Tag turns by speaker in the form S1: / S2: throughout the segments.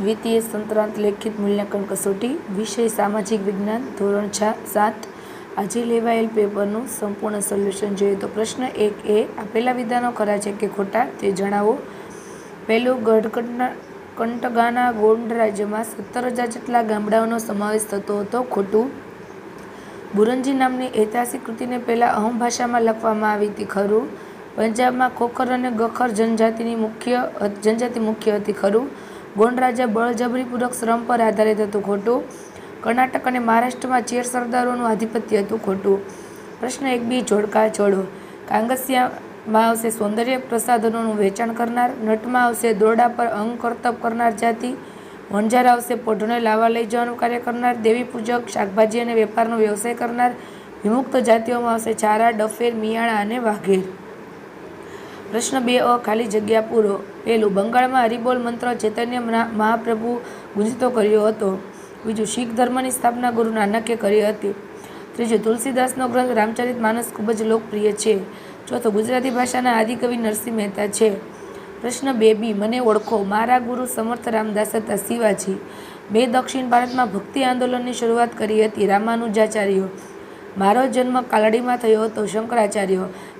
S1: દ્વિતીય સંતરાંત લેખિત મૂલ્યાંકન કસોટી, વિષય સામાજિક વિજ્ઞાન, ધોરણ સાત. આજે લેવાયેલ પેપરનું સંપૂર્ણ સોલ્યુશન જોઈએ તો પ્રશ્ન એક એ આપેલા વિધાનો ખરા છે કે ખોટા? તે જણાવો. પહેલું, ગઢકંટના ગોંડ રાજ્યમાં સત્તર હજાર જેટલા ગામડાઓનો સમાવેશ થતો હતો ખોટું. બુરંજી નામની ઐતિહાસિક કૃતિને પહેલાં અહમ ભાષામાં લખવામાં આવી હતી ખરું. પંજાબમાં ખોખર અને ગખર જનજાતિની મુખ્ય જનજાતિ મુખ્ય હતી ખરું. ગોંડ રાજ્ય બળજબરીપૂર્વક શ્રમ પર આધારિત હતું ખોટું. કર્ણાટક અને મહારાષ્ટ્રમાં ચેર સરદારોનું આધિપત્ય હતું ખોટું. પ્રશ્ન એક બી જોડકા જોડો કાંગસિયામાં આવશે સૌંદર્ય પ્રસાધનોનું વેચાણ કરનાર, નટમાં આવશે દોરડા પર અંગ કરતબ કરનાર જાતિ, વણઝાર આવશે પોઢોને લાવવા લઈ જવાનું કાર્ય કરનાર, દેવી પૂજક, શાકભાજી અને વેપારનો વ્યવસાય કરનાર, વિમુક્ત જાતિઓમાં આવશે ચારા, ડફેર મિયાળા અને વાઘેર. પ્રશ્ન બે અ ખાલી જગ્યા પૂરો. પહેલું, બંગાળમાં હરિબોલ મંત્ર ચૈતન્ય મહાપ્રભુ ગુંજતો કર્યો હતો. બીજું, શીખ ધર્મની સ્થાપના ગુરુ નાનકે કરી હતી. ત્રીજું, તુલસીદાસનો ગ્રંથ રામચરિત માનસ ખૂબ જ લોકપ્રિય છે. ચોથો, ગુજરાતી ભાષાના આદિકવિ નરસિંહ મહેતા છે. પ્રશ્ન બે બી, મને ઓળખો. મારા ગુરુ સમર્થ રામદાસ હતા, શિવાજી. બે દક્ષિણ ભારતમાં ભક્તિ આંદોલનની શરૂઆત કરી હતી રામાનુજાચાર્ય. મારો જન્મ કાલડીમાં થયો હતો, શંકરાચાર્ય.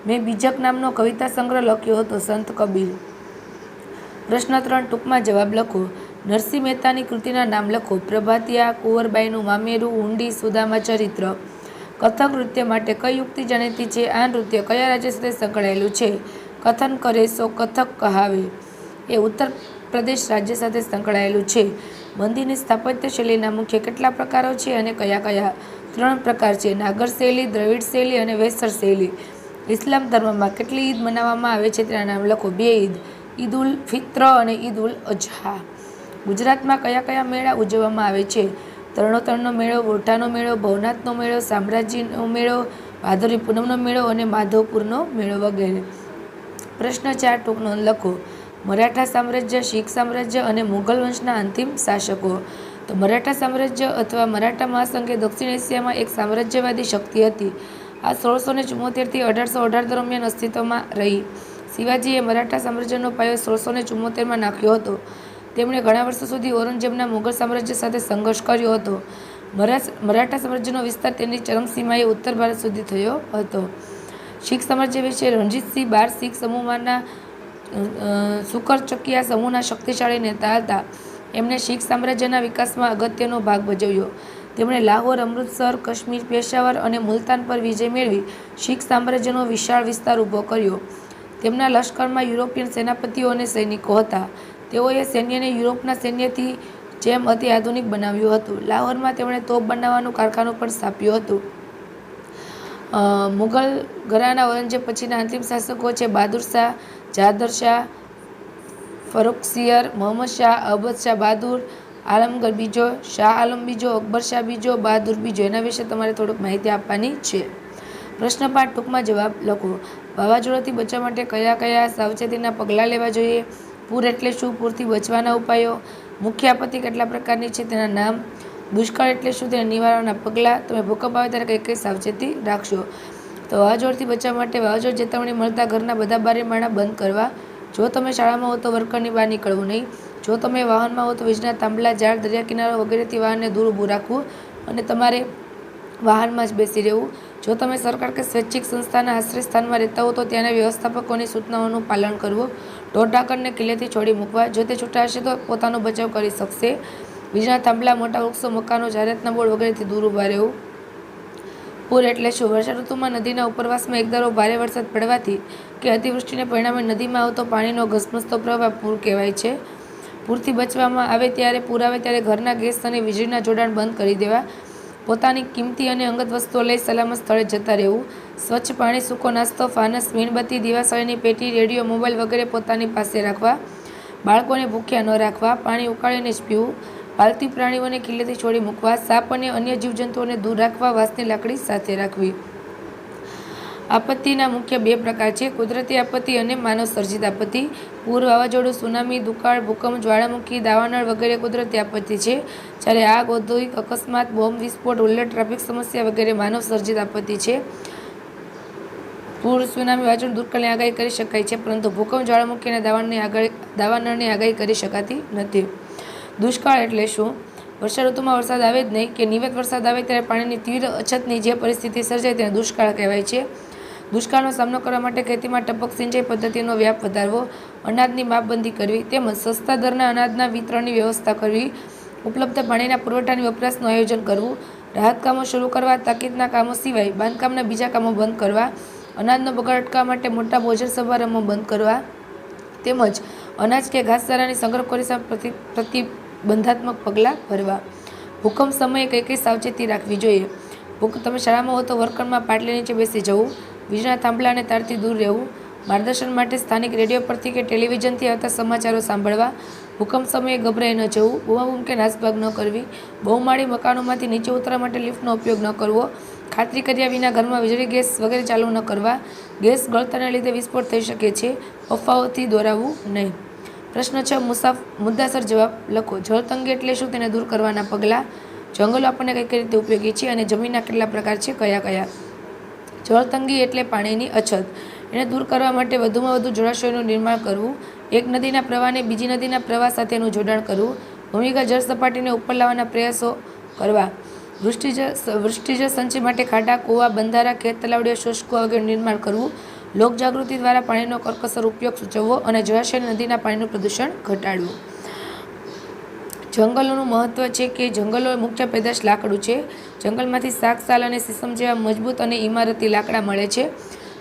S1: મેં બીજક નામનો કવિતા સંગ્રહ લખ્યો હતો, સંત કબીર. પ્રશ્ન ત્રણ, ટૂંકમાં જવાબ લખો. નરસિંહ મહેતાની કૃતિના નામ લખો. પ્રભાતિયા, કુંવરબાઈનું મામેરું, ઊંડી સુદામા ચરિત્ર. કથક નૃત્ય માટે કઈ યુક્તિ જાણીતી છે? આ નૃત્ય કયા રાજ્ય સાથે સંકળાયેલું છે? કથન કરે સો કથક કહાવે. એ ઉત્તર પ્રદેશ રાજ્ય સાથે સંકળાયેલું છે. મંદિરની સ્થાપત્ય શૈલીના મુખ્ય કેટલા પ્રકારો છે અને કયા કયા? ત્રણ પ્રકાર છે. નાગર શૈલી, દ્રવિડ શૈલી અને વેસર શૈલી. ઇસ્લામ ધર્મમાં કેટલી ઈદ મનાવવામાં આવે છે તેના નામ લખો. બે ઈદ. ઈદ ઉલ ફિત્ર અને ઈદ ઉલ અજહા. ગુજરાતમાં કયા કયા મેળા ઉજવવામાં આવે છે? તરણોતરણનો મેળો વોઢાનો મેળો, ભવનાથનો મેળો સામ્રાજ્યનો મેળો ભાદરવી પૂનમનો મેળો અને માધવપુરનો મેળો વગેરે. પ્રશ્ન ચાર ટૂંકનો લખો. મરાઠા સામ્રાજ્ય, શીખ સામ્રાજ્ય અને મુઘલ વંશના અંતિમ શાસકો. તો મરાઠા સામ્રાજ્ય અથવા મરાઠા મહાસંઘ દક્ષિણ એશિયામાં એક સામ્રાજ્યવાદી શક્તિ હતી. આ સોળસો ને ચુમ્મોતેરથી અઢારસો અઢાર દરમિયાન અસ્તિત્વમાં રહી. શિવાજીએ મરાઠા સામ્રાજ્યનો પાયો સોળસો ને ચુમ્મોતેરમાં નાખ્યો હતો. તેમણે ઘણા વર્ષો સુધી ઔરંગઝેબના મુઘલ સામ્રાજ્ય સાથે સંઘર્ષ કર્યો હતો. મરાઠ મરાઠા સામ્રાજ્યનો વિસ્તાર તેની ચરમસીમાએ ઉત્તર ભારત સુધી થયો હતો. શીખ સામ્રાજ્ય વિશે રણજીતસિંહ બાર શીખ સમૂહમાંના સુકર ચકિયા સમૂહના શક્તિશાળી નેતા હતા. એમણે શીખ સામ્રાજ્યના વિકાસમાં અગત્યનો ભાગ ભજવ્યો. તેમણે લાહોર, અમૃતસર, કાશ્મીર, પેશાવર અને મુલતાન પર વિજય મેળવી શીખ સામ્રાજ્યનો વિશાળ વિસ્તાર ઊભો કર્યો. તેમના લશ્કરમાં યુરોપિયન સેનાપતિઓ અને સૈનિકો હતા. તેઓએ સૈન્યને યુરોપના સૈન્યથી જેમ અતિ આધુનિક બનાવ્યું હતું. લાહોરમાં તેમણે તોપ બનાવવાનું કારખાનું પણ સ્થાપ્યું હતું. મુઘલ ઘરાના ઔરંગઝેબ પછીના અંતિમ શાસકો છે બહાદુર શાહ, જાદર શાહ ફરુખસિયર મોહમ્મદ શાહ અહબદ શાહ બહાદુર આલમગર બીજો, શાહ આલમ બીજો, અકબર શાહ બીજો, બહાદુર બીજો, એના વિશે તમારે થોડુંક માહિતી આપવાની છે. પ્રશ્ન પાઠ ટૂંકમાં જવાબ લખો. વાવાઝોડાથી બચવા માટે કયા કયા સાવચેતીના પગલાં લેવા જોઈએ? પૂર એટલે શું? પૂરથી બચવાના ઉપાયો? મુખ્ય આપત્તિ કેટલા પ્રકારની છે? તેના નામ? દુષ્કાળ એટલે શું? તેના નિવારણના પગલાં? તમે ભૂકંપ આવે ત્યારે કઈ કઈ સાવચેતી રાખશો? તો વાવાઝોડથી બચવા માટે વાવાઝોડ ચેતવણી મળતા ઘરના બધા બારી માળા બંધ કરવા જો તમે શાળામાં હો તો વર્કરની બહાર નીકળવું નહીં. જો તમે વાહનમાં હો તો વીજના થાંભલા ઝાડ, દરિયા કિનારો વગેરેથી વાહનને દૂર ઊભું રાખવું અને તમારે વાહનમાં જ બેસી રહેવું. જો તમે સરકાર કે સ્વૈચ્છિક સંસ્થાના આશ્રય સ્થાનમાં રહેતા હો તો ત્યાંના વ્યવસ્થાપકોની સૂચનાઓનું પાલન કરવું. ઢોર ઢાંકણને કિલ્લેથી છોડી મૂકવા. જો તે છૂટા હશે તો પોતાનો બચાવ કરી શકશે. વીજના થાંભલા મોટા વૃક્ષો, મકાનો, જાહેરાતના બોર્ડ વગેરેથી દૂર ઊભા રહેવું. પૂર એટલે શું? વર્ષા ઋતુમાં નદીના ઉપરવાસમાં એકધારો ભારે વરસાદ પડવાથી કે અતિવૃષ્ટિને પરિણામે નદીમાં આવતો પાણીનો ઘસમસતો પ્રવાહ પૂર કહેવાય છે. પૂરથી બચવામાં આવે ત્યારે પૂર આવે ત્યારે ઘરના ગેસ અને વીજળીના જોડાણ બંધ કરી દેવા, પોતાની કિંમતી અને અંગત વસ્તુઓ લઈ સલામત સ્થળે જતા રહેવું, સ્વચ્છ પાણી, સૂકો નાસ્તો, ફાનસ, મીણબત્તી, દિવાસળીની પેટી, રેડિયો, મોબાઈલ વગેરે પોતાની પાસે રાખવા, બાળકોને ભૂખ્યા ન રાખવા, પાણી ઉકાળીને જ પીવું પાલતુ પ્રાણીઓને કિલ્લેથી છોડી મૂકવા, સાપ અને અન્ય જીવજંતુઓને દૂર રાખવા, વાંસની લાકડી સાથે રાખવી. આપત્તિના મુખ્ય બે પ્રકાર છે. કુદરતી આપત્તિ અને માનવ સર્જિત આપત્તિ. પૂર, વાવાઝોડું, સુનામી, દુકાળ, ભૂકંપ, જ્વાળામુખી, દાવાનળ વગેરે કુદરતી આપત્તિ છે. જ્યારે આગ, ઔદ્યોગિક અકસ્માત, બોમ્બ વિસ્ફોટ ઉલ્લટ ટ્રાફિક સમસ્યા વગેરે માનવ સર્જિત આપત્તિ છે. પૂર, સુનામી, વાવાઝોડું દુષ્કાળની આગાહી કરી શકાય છે, પરંતુ ભૂકંપ, જ્વાળામુખી અને દાવાણની આગાહી દાવાનળની આગાહી કરી શકાતી નથી. દુષ્કાળ એટલે શું? વર્ષા ઋતુમાં વરસાદ આવે જ નહીં કે નિવેદ વરસાદ આવે ત્યારે પાણીની તીવ્ર અછતની જે પરિસ્થિતિ સર્જાય તેને દુષ્કાળ કહેવાય છે. દુષ્કાળનો સામનો કરવા માટે ખેતીમાં ટપક સિંચાઈ પદ્ધતિનો વ્યાપ વધારવો, અનાજની માપબંધી કરવી તેમજ સસ્તા દરના અનાજના વિતરણની વ્યવસ્થા કરવી, ઉપલબ્ધ પાણીના પુરવઠાની વપરાશનું આયોજન કરવું, રાહત કામો શરૂ કરવા, તાકીદના કામો સિવાય બાંધકામના બીજા કામો બંધ કરવા, અનાજનો બગાડ અટકાવવા માટે મોટા ભોજન સમારંભો બંધ કરવા તેમજ અનાજ કે ઘાસચારાની સંગ્રહ કરી પ્રતિ પ્રતિબંધાત્મક પગલાં ભરવા. ભૂકંપ સમયે કઈ કઈ સાવચેતી રાખવી જોઈએ? ભૂક તમે શાળામાં હો તો વર્કરમાં પાટલી નીચે બેસી જવું, વીજળીના થાંભલા અને તારથી દૂર રહેવું, માર્ગદર્શન માટે સ્થાનિક રેડિયો પરથી કે ટેલિવિઝનથી આવતા સમાચારો સાંભળવા, ભૂકંપ સમયે ગભરાઈ ન જવું બૂમાબૂમ કે નાસભાગ ન કરવી, બહુમાળી મકાનોમાંથી નીચે ઉતરવા માટે લિફ્ટનો ઉપયોગ ન કરવો, ખાતરી કર્યા વિના ઘરમાં વીજળી, ગેસ વગેરે ચાલુ ન કરવા, ગેસ ગળતાના લીધે વિસ્ફોટ થઈ શકે છે, અફવાઓથી દોરાવવું નહીં. પ્રશ્ન છ, મુસાફ, મુદ્દાસર જવાબ લખો. જળતંગી એટલે શું? તેને દૂર કરવાના પગલાં. જંગલો આપણને કઈ કઈ રીતે ઉપયોગી છે અને જમીનના કેટલા પ્રકાર છે? કયા કયા? જળતંગી એટલે પાણીની અછત. એને દૂર કરવા માટે વધુમાં વધુ જળાશયોનું નિર્માણ કરવું. એક નદીના પ્રવાહને બીજી નદીના પ્રવાહ સાથેનું જોડાણ કરવું. ભૂમિકા જળ સપાટીને ઉપર લાવવાના પ્રયાસો કરવા. વૃષ્ટિજળ વૃષ્ટિજળ સંચય માટે ખાડા, કૂવા, બંધારા ખેત તલાવડીઓ શુષ્કો વગેરે નિર્માણ કરવું. લોકજાગૃતિ દ્વારા પાણીનો કરકસર ઉપયોગ સૂચવવો અને જળાશય નદીના પાણીનું પ્રદૂષણ ઘટાડવું. જંગલોનું મહત્ત્વ છે કે જંગલો મુખ્ય પેદાશ લાકડું છે. જંગલમાંથી શાક, સાલ અને સીસમ જેવા મજબૂત અને ઇમારતી લાકડા મળે છે.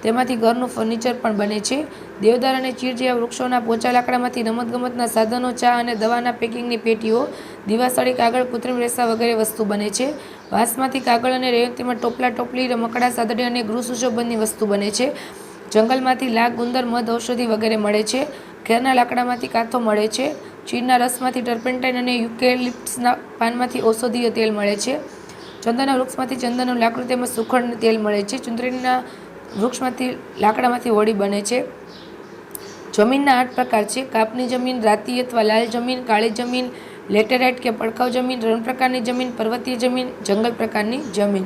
S1: તેમાંથી ઘરનું ફર્નિચર પણ બને છે. દેવદાર અને ચીર જેવા વૃક્ષોના પોચા લાકડામાંથી રમતગમતના સાધનો, ચા અને દવાના પેકિંગની પેટીઓ દિવાસળી કાગળ, કૃત્રિમ રેસા વગેરે વસ્તુ બને છે. વાંસમાંથી કાગળ અને રેવતીમાં ટોપલા, ટોપલી, રમકડા, સાદડી અને ગૃહ સુશોભનની વસ્તુ બને છે. જંગલમાંથી લાગ ગુંદર, મધ, ઔષધિ વગેરે મળે છે. ઘેરના લાકડામાંથી કાથો મળે છે. ચીરના રસમાંથી ટર્પેન્ટાઇન અને યુકેલિપ્સના પાનમાંથી ઔષધીય તેલ મળે છે. ચંદનના વૃક્ષમાંથી ચંદનનું લાકડું તેમજ સુખડનું તેલ મળે છે. ચુંદડીના વૃક્ષમાંથી લાકડામાંથી હોડી બને છે. જમીનના આઠ પ્રકાર છે. કાપની જમીન, રાતી અથવા લાલ જમીન, કાળી જમીન, લેટેરાઇટ કે પડખાવ જમીન, રણ પ્રકારની જમીન, પર્વતીય જમીન, જંગલ પ્રકારની જમીન.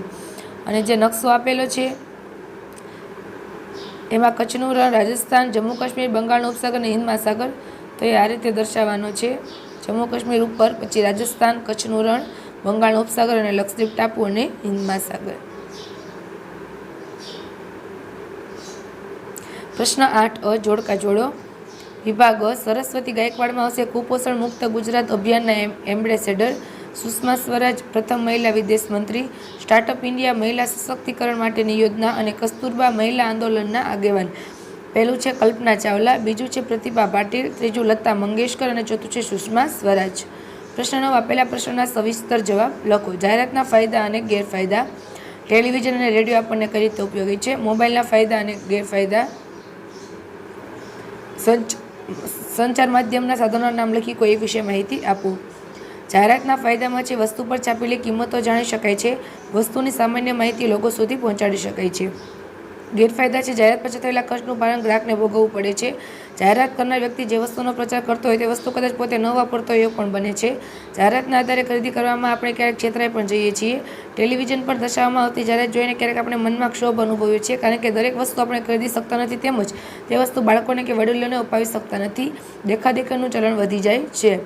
S1: અને જે નકશો આપેલો છે એમાં કચ્છનું રણ રાજસ્થાન, જમ્મુ કાશ્મીર, બંગાળનો ઉપસાગર અને હિન્દ મહાસાગર. તો એ આ રીતે દર્શાવવાનો છે. જમ્મુ કાશ્મીર ઉપર, પછી રાજસ્થાન, કચ્છનું રણ, બંગાળનો ઉપસાગર અને લક્ષદ્વીપ ટાપુ અને હિન્દ મહાસાગર. પ્રશ્ન આઠ, અ, જોડકા જોડો. વિભાગ સરસ્વતી ગાયકવાડમાં હશે કુપોષણ મુક્ત ગુજરાત અભિયાનના એમ, એમ્બેસેડર સુષ્મા સ્વરાજ, પ્રથમ મહિલા વિદેશ મંત્રી સ્ટાર્ટઅપ ઇન્ડિયા મહિલા સશક્તિકરણ માટેની યોજના અને કસ્તુરબા મહિલા આંદોલનના આગેવાન. પહેલું છે કલ્પના ચાવલા, બીજું છે પ્રતિભા પાટીલ, ત્રીજું લતા મંગેશકર અને ચોથું છે સુષ્મા સ્વરાજ. પ્રશ્નનો આપેલા પ્રશ્નના સવિસ્તર જવાબ લખો. જાહેરાતના ફાયદા અને ગેરફાયદા. ટેલિવિઝન અને રેડિયો આપણને કઈ રીતે ઉપયોગી છે? મોબાઈલના ફાયદા અને ગેરફાયદા. સંચ, સંચાર માધ્યમના સાધનોના નામ લખી કોઈ એક વિશે માહિતી આપો. જાહેરાતના ફાયદામાં છે, વસ્તુ પર છાપેલી કિંમતો જાણી શકાય છે, વસ્તુની સામાન્ય માહિતી લોકો સુધી પહોંચાડી શકાય છે. ગેરફાયદા છે, જાહેરાત પછી થયેલા ખર્ચનું ભારણ ગ્રાહકને ભોગવવું પડે છે. જાહેરાત કરનાર વ્યક્તિ જે વસ્તુનો પ્રચાર કરતો હોય તે વસ્તુ કદાચ પોતે ન વાપરતો હોય પણ બને છે. જાહેરાતના આધારે ખરીદી કરવામાં આપણે ક્યારેક છેતરાઈ પણ જઈએ છીએ. ટેલિવિઝન પર દર્શાવવામાં આવતી જાહેરાત જોઈને ક્યારેક આપણે મનમાં ક્ષોભ અનુભવીએ છીએ કારણ કે દરેક વસ્તુ આપણે ખરીદી શકતા નથી તેમજ તે વસ્તુ બાળકોને કે વડીલોને અપાવી શકતા નથી. દેખાદેખીનું ચલણ વધી જાય છે.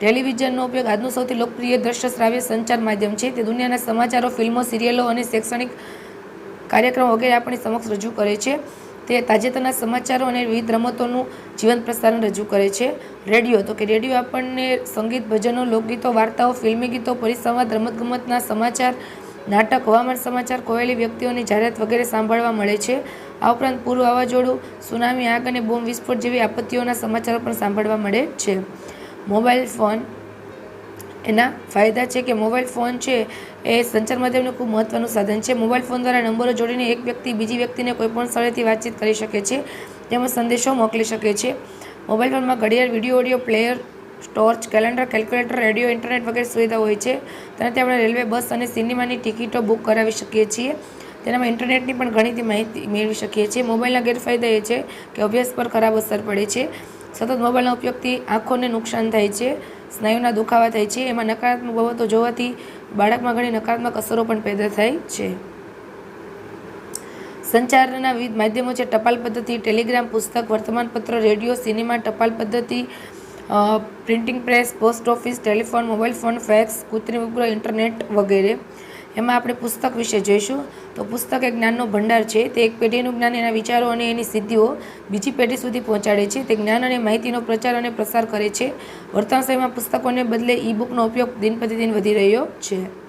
S1: ટેલિવિઝનનો ઉપયોગ આજનું સૌથી લોકપ્રિય દ્રશ્ય શ્રાવ્ય સંચાર માધ્યમ છે. તે દુનિયાના સમાચારો, ફિલ્મો, સિરિયલો અને શૈક્ષણિક કાર્યક્રમો વગેરે આપણી સમક્ષ રજૂ કરે છે. તે તાજેતરના સમાચારો અને વિવિધ રમતોનું જીવંત પ્રસારણ રજૂ કરે છે. રેડિયો, તો કે રેડિયો આપણને સંગીત, ભજનો, લોકગીતો, વાર્તાઓ, ફિલ્મી ગીતો, પરિસંવાદ, રમતગમતના સમાચાર, નાટક, હવામાન સમાચાર, કોયેલી વ્યક્તિઓની જાહેરાત વગેરે સાંભળવા મળે છે. આ ઉપરાંત પૂર્વ વાવાઝોડું, સુનામી આગ અને બોમ્બ વિસ્ફોટ જેવી આપત્તિઓના સમાચારો પણ સાંભળવા મળે છે. Mobile phone. એના ફાયદા છે કે મોબાઈલ ફોન છે એ સંચાર માધ્યમનું ખૂબ મહત્ત્વનું સાધન છે. મોબાઈલ ફોન દ્વારા નંબરો જોડીને એક વ્યક્તિ બીજી વ્યક્તિને કોઈપણ સ્થળેથી વાતચીત કરી શકે છે, તેમજ સંદેશો મોકલી શકે છે. મોબાઈલ ફોનમાં ઘડિયાળ, video, audio, player, torch, calendar, calculator, radio, internet વગેરે સુવિધા હોય છે. તેનાથી આપણે રેલવે, બસ અને સિનેમાની ટિકિટો બુક કરાવી શકીએ છીએ. તેનામાં ઇન્ટરનેટની પણ ઘણી માહિતી મેળવી શકીએ છીએ. મોબાઈલના ગેરફાયદા એ છે કે અભ્યાસ પર ખરાબ અસર પડે છે. સતત મોબાઈલના ઉપયોગથી આંખોને નુકસાન થાય છે, સ્નાયુના દુખાવા થાય છે, એમાં નકારાત્મક બાબતો જોવાથી બાળકમાં ઘણી નકારાત્મક અસરો પણ પેદા થાય છે. સંચારના વિવિધ માધ્યમો છે, ટપાલ પદ્ધતિ, ટેલિગ્રામ પુસ્તક, વર્તમાનપત્ર, રેડિયો, સિનેમા, ટપાલ પદ્ધતિ printing press, post office, telephone, mobile phone, fax, કૃત્રિમ ઉપગ્રહ, ઇન્ટરનેટ વગેરે. એમાં આપણે પુસ્તક વિશે જોઈશું. તો પુસ્તક એ જ્ઞાનનો ભંડાર છે. તે એક પેઢીનું જ્ઞાન, એના વિચારો અને એની સિદ્ધિઓ બીજી પેઢી સુધી પહોંચાડે છે. તે જ્ઞાન અને માહિતીનો પ્રચાર અને પ્રસાર કરે છે. વર્તમાન સમયમાં પુસ્તકોને બદલે ઈ બુકનો ઉપયોગ દિન પ્રતિદિન વધી રહ્યો છે.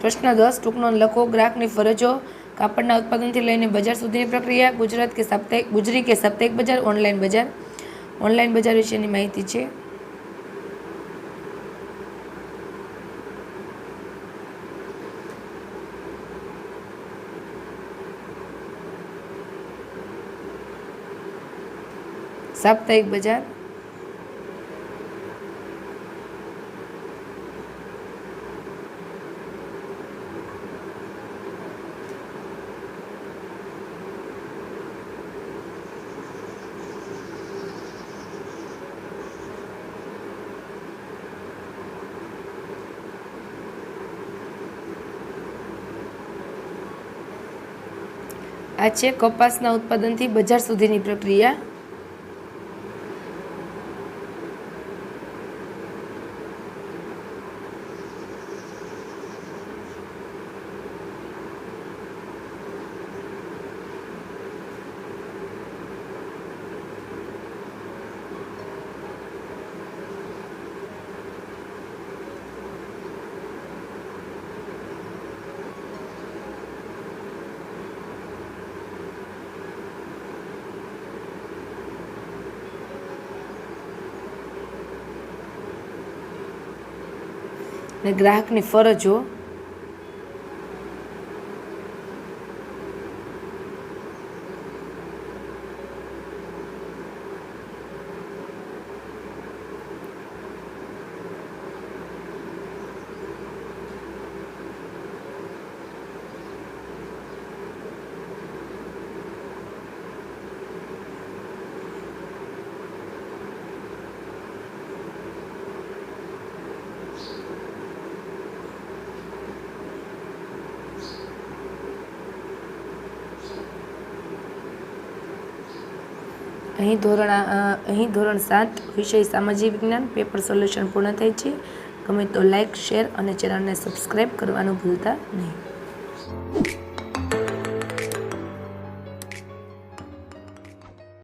S1: પ્રશ્ન દસ, ટૂંકનો લખો, ગ્રાહકની ફરજો, કાપડના ઉત્પાદનથી લઈને બજાર સુધીની પ્રક્રિયા, ગુજરાત કે સાપ્તાહિક, ગુજરી કે સાપ્તાહિક બજાર, ઓનલાઈન બજાર. ઓનલાઈન બજાર વિશેની માહિતી છે. સાપ્તાહિક બજાર. આ છે કપાસના ઉત્પાદનથી બજાર સુધીની પ્રક્રિયા. ગ્રાહકની ફરજો અહીં ધોરણ અહીં ધોરણ સાત, વિષય સામાજિક વિજ્ઞાન, પેપર સોલ્યુશન પૂર્ણ થાય છે. ગમે તો લાઇક શેર અને ચેનલને સબસ્ક્રાઈબ કરવાનું ભૂલતા નહીં.